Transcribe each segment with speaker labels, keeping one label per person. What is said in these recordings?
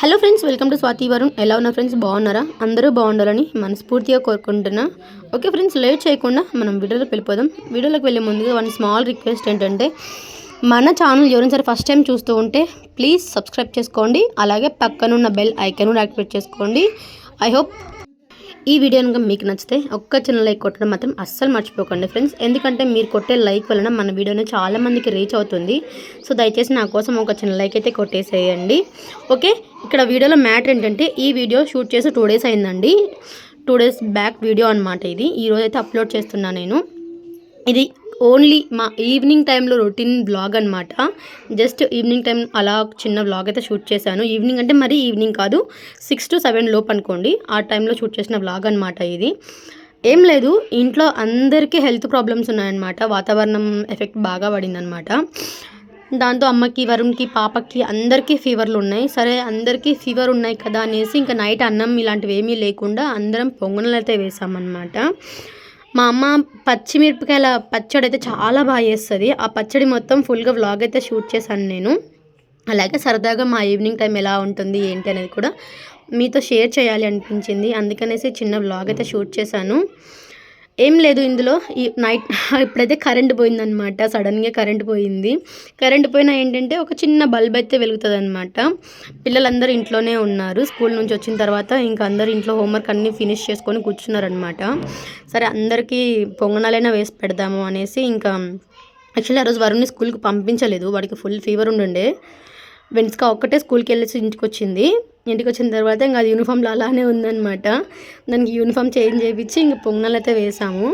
Speaker 1: Hello friends welcome to Swathi Varun ఎలా ఉన్నారు friends బాగున్నారా? అందరూ బాగుండాలని మనస్ఫూర్తిగా కోరుకుంటున్నా. ఓకే ఫ్రెండ్స్ లేట్ చేయకుండా మనం వీడియోలోకి వెళ్ళిపోదాం. వీడియోలోకి వెళ్ళే ముందుగా వన్ స్మాల్ రిక్వెస్ట్ ఏంటంటే మన ఛానల్ ఎవరైనా సరే ఫస్ట్ టైం చూస్తూ ఉంటే ప్లీజ్ సబ్స్క్రైబ్ చేసుకోండి. అలాగే పక్కనున్న బెల్ ఐకాన్ యాక్టివేట్ చేసుకోండి. ఐ హోప్ ఈ వీడియో కనుక మీకు నచ్చితే ఒక్క చిన్న లైక్ కొట్టడం మాత్రం అస్సలు మర్చిపోకండి ఫ్రెండ్స్. ఎందుకంటే మీరు కొట్టే లైక్ వలన మన వీడియోని చాలామందికి రీచ్ అవుతుంది. సో దయచేసి నా కోసం ఒక చిన్న లైక్ అయితే కొట్టేసేయండి. ఓకే ఇక్కడ వీడియోలో మ్యాటర్ ఏంటంటే ఈ వీడియో షూట్ చేసి టూ డేస్ అయిందండి. టూ డేస్ బ్యాక్ వీడియో అనమాట ఇది. ఈరోజు అయితే అప్లోడ్ చేస్తున్నా నేను. ఇది ఓన్లీ మా ఈవినింగ్ టైంలో రొటీన్ బ్లాగ్ అనమాట జస్ట్ ఈవినింగ్ టైం అలా చిన్న బ్లాగ్ అయితే షూట్ చేశాను. ఈవినింగ్ అంటే మరీ ఈవినింగ్ కాదు సిక్స్ టు సెవెన్ లోపు అనుకోండి ఆ టైంలో షూట్ చేసిన బ్లాగ్ అనమాట ఇది. ఏం లేదు ఇంట్లో అందరికీ హెల్త్ ప్రాబ్లమ్స్ ఉన్నాయన్నమాట. వాతావరణం ఎఫెక్ట్ బాగా పడిందనమాట దాంతో అమ్మకి వరుణ్కి పాపకి అందరికీ ఫీవర్లు ఉన్నాయి. సరే అందరికీ ఫీవర్ ఉన్నాయి కదా అనేసి ఇంకా నైట్ అన్నం ఇలాంటివి ఏమీ లేకుండా అందరం పొంగనలు అయితే వేసామన్నమాట. మా అమ్మ పచ్చిమిరపకాయల పచ్చడి అయితే చాలా బాగా చేస్తుంది. ఆ పచ్చడి మొత్తం ఫుల్గా వ్లాగ్ అయితే షూట్ చేశాను నేను. అలాగే సరదాగా మా ఈవినింగ్ టైం ఎలా ఉంటుంది ఏంటి అనేది కూడా మీతో షేర్ చేయాలి అనిపించింది. అందుకనేసి చిన్న వ్లాగ్ అయితే షూట్ చేశాను. ఏం లేదు ఇందులో. ఈ నైట్ ఇప్పుడైతే కరెంట్ పోయిందనమాట సడన్గా కరెంట్ పోయింది. కరెంట్ పోయినా ఏంటంటే ఒక చిన్న బల్బ్ అయితే వెలుగుతుంది అనమాట పిల్లలందరూ ఇంట్లోనే ఉన్నారు. స్కూల్ నుంచి వచ్చిన తర్వాత ఇంకా అందరు ఇంట్లో హోంవర్క్ అన్నీ ఫినిష్ చేసుకొని కూర్చున్నారనమాట సరే అందరికీ పొంగనాలైనా వేసి పెడదాము అనేసి ఇంకా యాక్చువల్లీ ఆ రోజు వరుణ్ని స్కూల్కి పంపించలేదు. వాడికి ఫుల్ ఫీవర్ ఉండుండే. వెన్స్కా ఒక్కటే స్కూల్కి వెళ్ళేసి ఇంటికి వచ్చింది ఇంటికి వచ్చిన తర్వాత ఇంకా అది యూనిఫామ్లో అలానే ఉందన్నమాట. దానికి యూనిఫామ్ చేంజ్ చేయించి ఇంక పొంగనాలు అయితే వేసాము.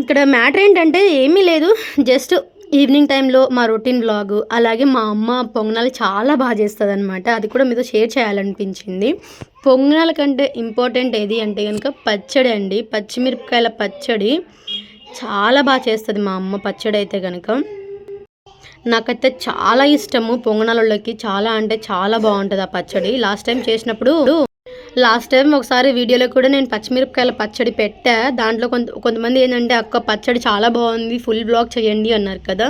Speaker 1: ఇక్కడ మ్యాటర్ ఏంటంటే ఏమీ లేదు. జస్ట్ ఈవినింగ్ టైంలో మా రొటీన్ బ్లాగ్ అలాగే మా అమ్మ పొంగనాలు చాలా బాగా చేస్తుంది అనమాట అది కూడా మీతో షేర్ చేయాలనిపించింది. పొంగనాల కంటే ఇంపార్టెంట్ ఏది అంటే కనుక పచ్చడి అండి. పచ్చిమిరపకాయల పచ్చడి చాలా బాగా చేస్తుంది మా అమ్మ పచ్చడి అయితే కనుక నాకైతే చాలా ఇష్టము పొంగనాలలోకి. చాలా అంటే చాలా బాగుంటుంది ఆ పచ్చడి. లాస్ట్ టైం చేసినప్పుడు లాస్ట్ టైం ఒకసారి వీడియోలో కూడా నేను పచ్చిమిరపకాయల పచ్చడి పెట్టా. దాంట్లో కొంత కొంతమంది ఏంటంటే అక్క పచ్చడి చాలా బాగుంది ఫుల్ బ్లాగ్ చేయండి అన్నారు కదా.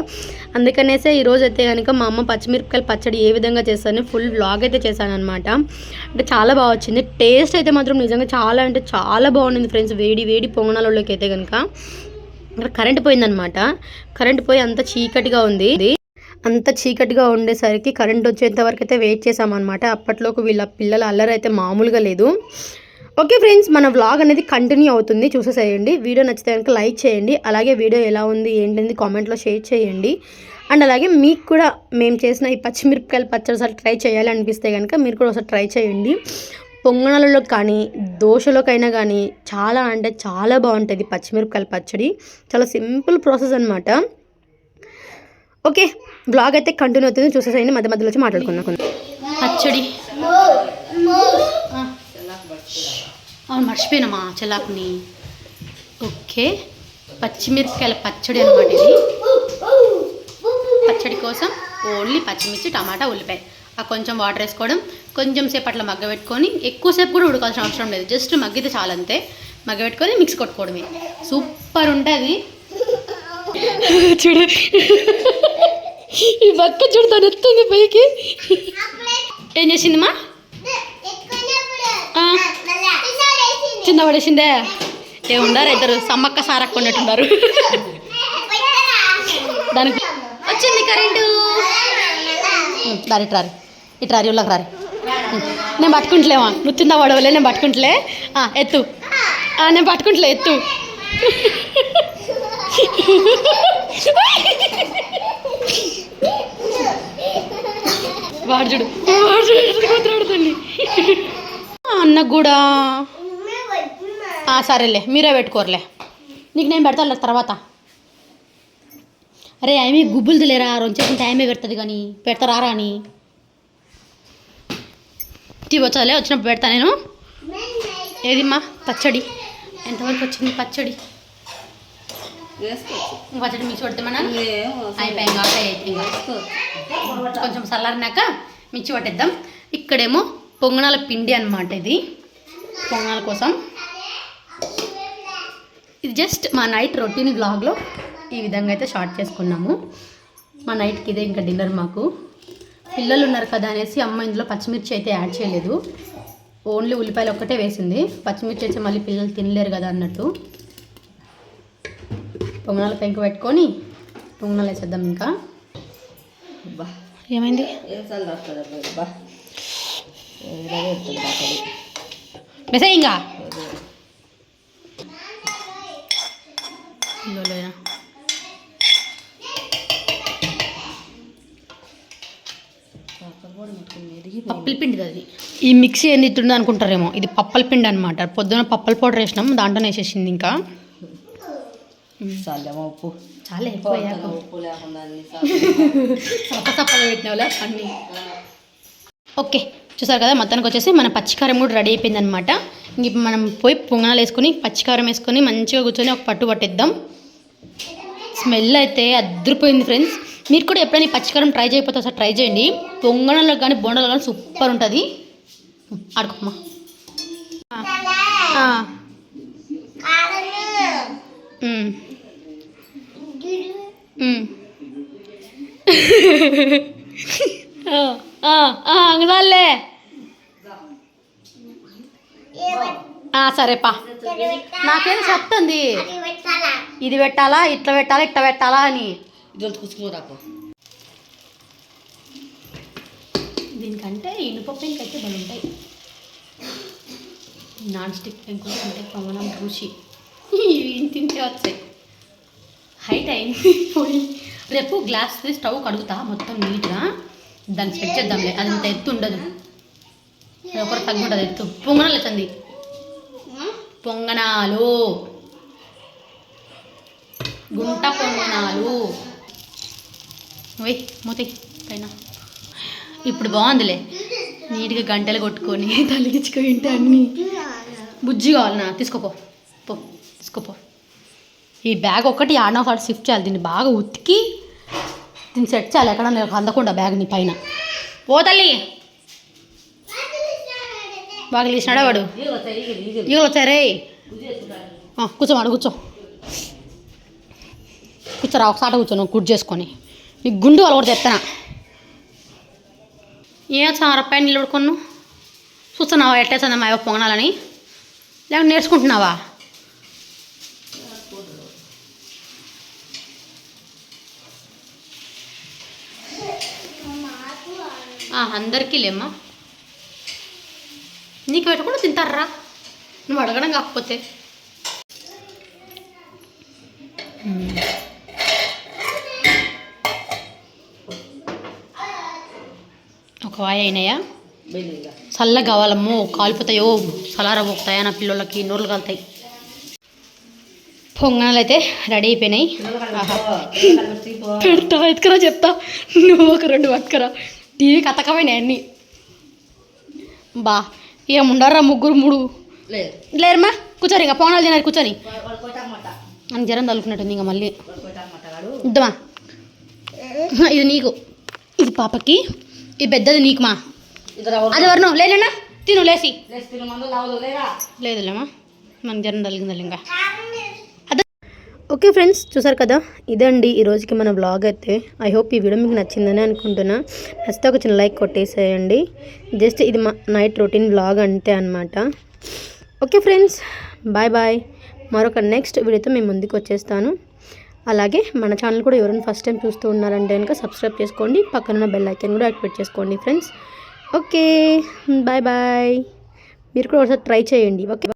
Speaker 1: అందుకనేసే ఈరోజు అయితే కనుక మా అమ్మ పచ్చిమిరపకాయల పచ్చడి ఏ విధంగా చేశాను ఫుల్ బ్లాగ్ అయితే చేశాను అనమాట అంటే చాలా బాగా వచ్చింది. టేస్ట్ అయితే మాత్రం నిజంగా చాలా అంటే చాలా బాగుంది ఫ్రెండ్స్. వేడి వేడి పొంగనాలలోకి అయితే కనుక ఇక్కడ కరెంట్ పోయిందనమాట కరెంట్ పోయి అంత చీకటిగా ఉంది. అంత చీకటిగా ఉండేసరికి కరెంట్ వచ్చేంత వరకు అయితే వెయిట్ చేసామన్నమాట అప్పట్లోకి వీళ్ళ పిల్లల అల్లరి అయితే మామూలుగా లేదు. ఓకే ఫ్రెండ్స్ మన వ్లాగ్ అనేది కంటిన్యూ అవుతుంది. చూసేసేయండి. వీడియో నచ్చితే కనుక లైక్ చేయండి. అలాగే వీడియో ఎలా ఉంది ఏంటంది కామెంట్లో షేర్ చేయండి. అండ్ అలాగే మీకు కూడా మేము చేసిన ఈ పచ్చిమిరపకాయలు పచ్చడి ఒకసారి ట్రై చేయాలి అనిపిస్తే కనుక మీరు కూడా ఒకసారి ట్రై చేయండి. పొంగనాలలో కానీ దోశలోకైనా కానీ చాలా అంటే చాలా బాగుంటుంది పచ్చిమిరపకాయల పచ్చడి. చాలా సింపుల్ ప్రాసెస్ అనమాట ఓకే బ్లాగ్ అయితే కంటిన్యూ అవుతుంది. చూసేసేయండి మధ్య మధ్యలో వచ్చి మాట్లాడుకున్నాం పచ్చడి. అవును మర్చిపోయినామా చెల్లాకుని. ఓకే పచ్చిమిరపకాయల పచ్చడి అనమాట ఇది. పచ్చడి కోసం ఓన్లీ పచ్చిమిర్చి టమాటా ఉల్లిపాయ. ఆ కొంచెం వాటర్ వేసుకోవడం కొంచెం సేపు అట్లా మగ్గబెట్టుకొని ఎక్కువసేపు కూడా ఉడకాల్సిన అవసరం లేదు. జస్ట్ మగ్గితే చాలంతే మగ్గబెట్టుకొని మిక్స్ కొట్టుకోవడమే. సూపర్ ఉంటుంది. చూడు. ఈ పక్క చూడు తను ఎత్తుంది పైకి. ఏం చేసిందమ్మా? కింద పడేసిందే ఏముండారు ఇద్దరు? సమ్మక్క సారక్క ఉన్నట్టున్నారు. దానికి వచ్చింది కరెంటు. ఉం, రారి. ఇట్రారి ఇట్రారి ఉళ్ళకి రారి. నేను పట్టుకుంటలేమా? నువ్వు తిందా పడవలే నేను పట్టుకుంటలే. ఆ, ఎత్తు. నేను పట్టుకుంటలే ఎత్తు. వాడు చూడు వాడు చూడు అన్నకు కూడా. ఆ, సరేలే మీరే పెట్టుకోరులే. నీకు నేను పెడతాను తర్వాత. అరే ఆమె గుబ్బులు లేరా? రొంచేసిన టైమే పెడుతుంది కానీ పెడతారా అని? టీ వచ్చాలే వచ్చినప్పుడు పెడతా నేను. ఏదిమ్మా పచ్చడి. ఎంతవరకు వచ్చింది? పచ్చడి. ఇంక పచ్చడి మిక్స్ పడితేమన్నా అయిపోయాయి ఇంకా అయితే ఇంకా కొంచెం చల్లారినాక మిర్చి పట్టేద్దాం. ఇక్కడేమో పొంగనాల పిండి అన్నమాట ఇది. పొంగనాల కోసం. ఇది జస్ట్ మా నైట్ రొటీన్ బ్లాగ్లో ఈ విధంగా అయితే షార్ట్ చేసుకున్నాము. మా నైట్కి ఇదే ఇంకా డిన్నర్ మాకు. పిల్లలు ఉన్నారు కదా అనేసి అమ్మ ఇందులో పచ్చిమిర్చి అయితే యాడ్ చేయలేదు. ఓన్లీ ఉల్లిపాయలు ఒక్కటే వేసింది. పచ్చిమిర్చి అయితే మళ్ళీ పిల్లలు తినలేరు కదా అన్నట్టు. పొంగనాలు పెంక పెట్టుకొని పొంగనాలు వేసేద్దాం ఇంకా.
Speaker 2: అబ్బా
Speaker 1: ఏమైంది? మెసేజ్ ఇంకా. పప్పల పిండి అది. ఈ మిక్సీ ఏంది ఇట్టుంది అనుకుంటారేమో. ఇది పప్పల పిండి అనమాట పొద్దున పప్పల పౌడర్ వేసినాం దాంట్లో వేసేసింది ఇంకా.
Speaker 2: ఉప్పు
Speaker 1: చాలా ఎక్కువ.
Speaker 2: ఉప్పు లేకుండా
Speaker 1: సప్ప సప్పగా పెట్టినావులే అన్నీ ఓకే చూసారు కదా మొత్తానికి వచ్చేసి మన పచ్చికారం కూడా రెడీ అయిపోయింది అనమాట ఇప్పుడు మనం పోయి పొంగనాలు వేసుకొని పచ్చికారం వేసుకొని మంచిగా కూర్చొని ఒక పట్టు పట్టిద్దాం స్మెల్ అయితే అద్దరిపోయింది ఫ్రెండ్స్ మీరు కూడా ఎప్పుడైనా పచ్చికారం ట్రై చేయకపోతే ఒకసారి ట్రై చేయండి పొంగనాల్లో కానీ బోండాలో కానీ సూపర్ ఉంటుంది ఆడుకోమ్మా ఆ. ఉమ్. ఉమ్. ఆ, ఆ, ఆ, అంగడాలే ఆ, సరేపా నాకేదో చెప్తుంది? ఇది పెట్టాలా ఇట్లా పెట్టాలా ఇట్లా పెట్టాలా అని.
Speaker 2: ఇది కుసుకుని రాకు
Speaker 1: దీనికంటే ఇనుప పెంకైతే ఉంటాయి. నాన్ స్టిక్ పెంకులు అంటే పొంగనం రుచి. ఇవి తింటే వచ్చాయి. హైట్ అయింది. పోయి రేపు గ్లాస్ స్టవ్ కడుగుతా మొత్తం నీట్గా. దాన్ని సెట్ చేద్దాంలే అది అంత ఎత్తు ఉండదు. ఒకరు ఒకటి ఉంటుంది ఎత్తు. పొంగనాలు వచ్చింది పొంగనాలు. గుంట పొంగనాలు. వెయ్ మూతి పైన. ఇప్పుడు బాగుందిలే. నీట్గా గంటలు కొట్టుకొని తలిగించుకొని తింటే అన్నీ. బుజ్జి కావాలన్నా తీసుకోపో. పో తీసుకోపో. ఈ బ్యాగ్ ఒకటి ఆడనో ఒకటి షిఫ్ట్ చేయాలి. దీన్ని బాగా ఉతికి దీన్ని సెట్ చేయాలి. ఎక్కడ నాకు అందకుండా బ్యాగ్ని పైన. పో తల్లి. బాగా లేచినాడా వాడు?
Speaker 2: ఈగలు
Speaker 1: వచ్చారే కూర్చోమాడు కూర్చో కూర్చోరా ఒకసారి కూర్చోను గుడ్ కుట్ చేసుకొని. నీకు గుండు వాళ్ళు కూడా చెప్తానా ఏ చారపై నిలబడుకున్నావు చూస్తున్నావా ఎట్టేస్తుందా మా యొక్క పొంగనాలని? లేకపోతే నేర్చుకుంటున్నావా? అందరికీ లేమ్మా. నీకు పెట్టకుండా తింటారా? నువ్వు అడగడం కాకపోతే. ఒక వాయి అయినాయా? చల్లగా కావాలమ్మో కాలిపోతాయో సలార పోతాయా? నా పిల్లలకి నోర్లు కాలుతాయి. పొంగనాలు అయితే రెడీ అయిపోయినాయి. పెడతా ఎత్తుకరా చెప్తా. నువ్వు ఒక రెండు పట్టుకరా. టీవీకి అతకమైనాయి అన్నీ. బా ఏముండరా ముగ్గురు మూడు.
Speaker 2: లేదు
Speaker 1: లేరమ్మా కూర్చోరు ఇంకా పొంగనాలు తినారు కూర్చొని.
Speaker 2: వాడు పోతామాట
Speaker 1: అని జ్వరం తలుకున్నట్టుంది ఇంకా మళ్ళీ. ఇద్దామా? ఇది నీకు. ఇది పాపకి. ఇది పెద్దది నీకు మా అది ఎవరు లేలేనా తిను లేసి లేదులేమా మనకి జ్వరం తగిలింది ఇంకా ఓకే ఫ్రెండ్స్ చూసారు కదా? ఇదండి ఈ రోజుకి మన బ్లాగ్ అయితే. ఐ హోప్ ఈ వీడియో మీకు నచ్చిందని అనుకుంటున్నా. నచ్చితే ఒక చిన్న లైక్ కొట్టేసేయండి. జస్ట్ ఇది మా నైట్ రొటీన్ బ్లాగ్ అంతే అనమాట ఓకే ఫ్రెండ్స్ బాయ్ బాయ్ మరొక నెక్స్ట్ వీడియోతో మేము ముందుకు వచ్చేస్తాను. అలాగే మన ఛానల్ కూడా ఎవరైనా ఫస్ట్ టైం చూస్తూ ఉన్నారంటే కనుక సబ్స్క్రైబ్ చేసుకోండి. పక్కన బెల్ ఐకాన్ కూడా యాక్టివేట్ చేసుకోండి ఫ్రెండ్స్. ఓకే బాయ్ బాయ్ మీరు కూడా ఒకసారి ట్రై చేయండి. ఓకే